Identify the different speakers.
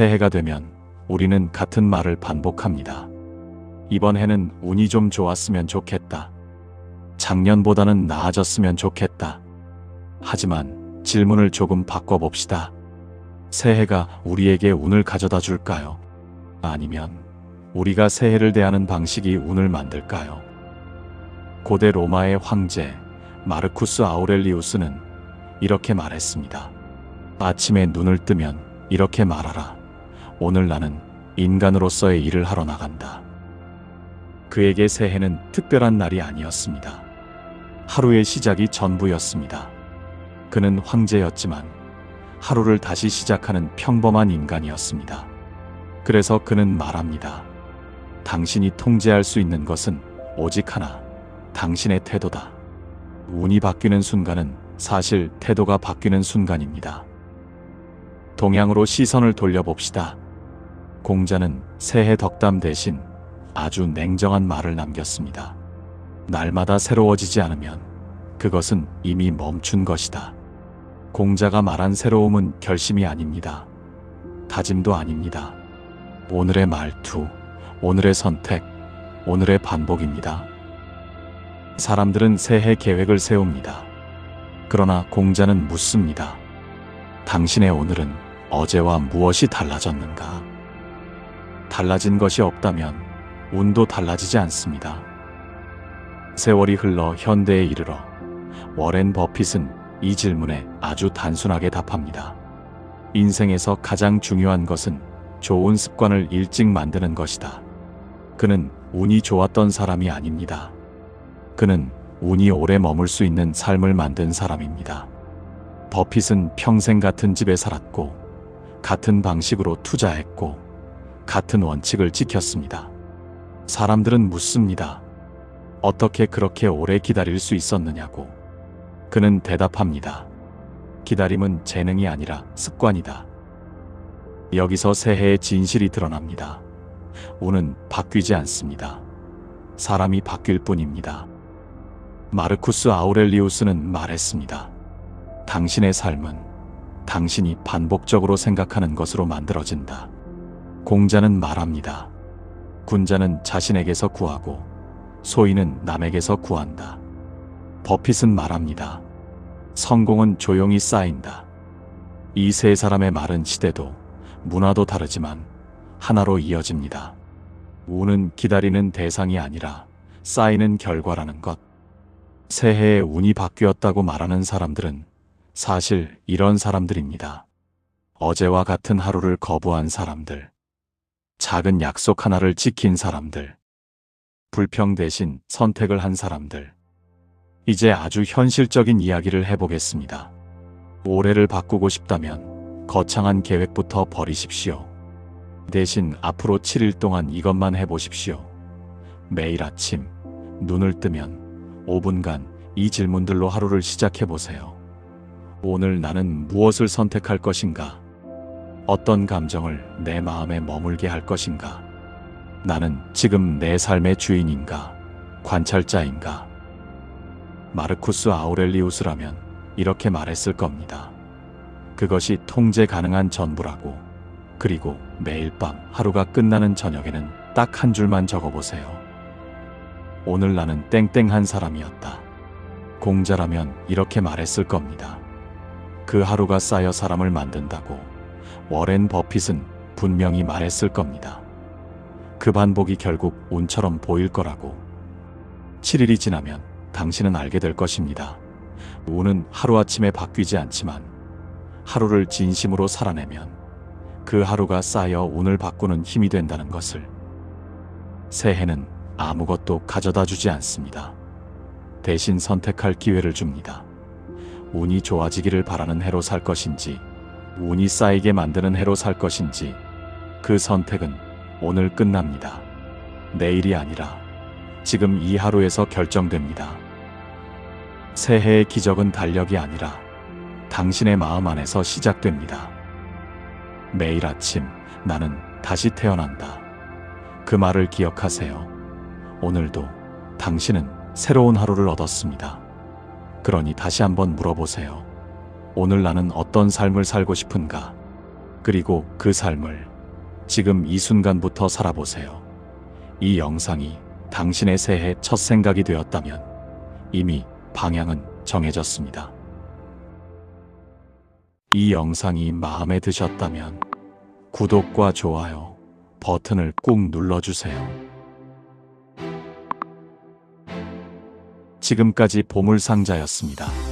Speaker 1: 새해가 되면 우리는 같은 말을 반복합니다. 이번 해는 운이 좀 좋았으면 좋겠다. 작년보다는 나아졌으면 좋겠다. 하지만 질문을 조금 바꿔봅시다. 새해가 우리에게 운을 가져다 줄까요? 아니면 우리가 새해를 대하는 방식이 운을 만들까요? 고대 로마의 황제 마르쿠스 아우렐리우스는 이렇게 말했습니다. 아침에 눈을 뜨면 이렇게 말하라. 오늘 나는 인간으로서의 일을 하러 나간다. 그에게 새해는 특별한 날이 아니었습니다. 하루의 시작이 전부였습니다. 그는 황제였지만 하루를 다시 시작하는 평범한 인간이었습니다. 그래서 그는 말합니다. 당신이 통제할 수 있는 것은 오직 하나, 당신의 태도다. 운이 바뀌는 순간은 사실 태도가 바뀌는 순간입니다. 동양으로 시선을 돌려봅시다. 공자는 새해 덕담 대신 아주 냉정한 말을 남겼습니다. 날마다 새로워지지 않으면 그것은 이미 멈춘 것이다. 공자가 말한 새로움은 결심이 아닙니다. 다짐도 아닙니다. 오늘의 말투, 오늘의 선택, 오늘의 반복입니다. 사람들은 새해 계획을 세웁니다. 그러나 공자는 묻습니다. 당신의 오늘은 어제와 무엇이 달라졌는가? 달라진 것이 없다면 운도 달라지지 않습니다. 세월이 흘러 현대에 이르러 워렌 버핏은 이 질문에 아주 단순하게 답합니다. 인생에서 가장 중요한 것은 좋은 습관을 일찍 만드는 것이다. 그는 운이 좋았던 사람이 아닙니다. 그는 운이 오래 머물 수 있는 삶을 만든 사람입니다. 버핏은 평생 같은 집에 살았고, 같은 방식으로 투자했고, 같은 원칙을 지켰습니다. 사람들은 묻습니다. 어떻게 그렇게 오래 기다릴 수 있었느냐고. 그는 대답합니다. 기다림은 재능이 아니라 습관이다. 여기서 새해의 진실이 드러납니다. 운은 바뀌지 않습니다. 사람이 바뀔 뿐입니다. 마르쿠스 아우렐리우스는 말했습니다. 당신의 삶은 당신이 반복적으로 생각하는 것으로 만들어진다. 공자는 말합니다. 군자는 자신에게서 구하고 소인은 남에게서 구한다. 버핏은 말합니다. 성공은 조용히 쌓인다. 이 세 사람의 말은 시대도 문화도 다르지만 하나로 이어집니다. 운은 기다리는 대상이 아니라 쌓이는 결과라는 것. 새해에 운이 바뀌었다고 말하는 사람들은 사실 이런 사람들입니다. 어제와 같은 하루를 거부한 사람들. 작은 약속 하나를 지킨 사람들. 불평 대신 선택을 한 사람들. 이제 아주 현실적인 이야기를 해보겠습니다. 올해를 바꾸고 싶다면 거창한 계획부터 버리십시오. 대신 앞으로 7일 동안 이것만 해보십시오. 매일 아침 눈을 뜨면 5분간 이 질문들로 하루를 시작해보세요. 오늘 나는 무엇을 선택할 것인가? 어떤 감정을 내 마음에 머물게 할 것인가? 나는 지금 내 삶의 주인인가? 관찰자인가? 마르쿠스 아우렐리우스라면 이렇게 말했을 겁니다. 그것이 통제 가능한 전부라고. 그리고 매일 밤 하루가 끝나는 저녁에는 딱 한 줄만 적어보세요. 오늘 나는 땡땡한 사람이었다. 공자라면 이렇게 말했을 겁니다. 그 하루가 쌓여 사람을 만든다고 워렌 버핏은 분명히 말했을 겁니다. 그 반복이 결국 운처럼 보일 거라고. 7일이 지나면 당신은 알게 될 것입니다. 운은 하루아침에 바뀌지 않지만 하루를 진심으로 살아내면 그 하루가 쌓여 운을 바꾸는 힘이 된다는 것을. 새해는 아무것도 가져다 주지 않습니다. 대신 선택할 기회를 줍니다. 운이 좋아지기를 바라는 해로 살 것인지, 운이 쌓이게 만드는 해로 살 것인지, 그 선택은 오늘 끝납니다. 내일이 아니라 지금 이 하루에서 결정됩니다. 새해의 기적은 달력이 아니라 당신의 마음 안에서 시작됩니다. 매일 아침 나는 다시 태어난다. 그 말을 기억하세요. 오늘도 당신은 새로운 하루를 얻었습니다. 그러니 다시 한번 물어보세요. 오늘 나는 어떤 삶을 살고 싶은가? 그리고 그 삶을 지금 이 순간부터 살아보세요. 이 영상이 당신의 새해 첫 생각이 되었다면 이미 방향은 정해졌습니다. 이 영상이 마음에 드셨다면 구독과 좋아요 버튼을 꾹 눌러주세요. 지금까지 보물상자였습니다.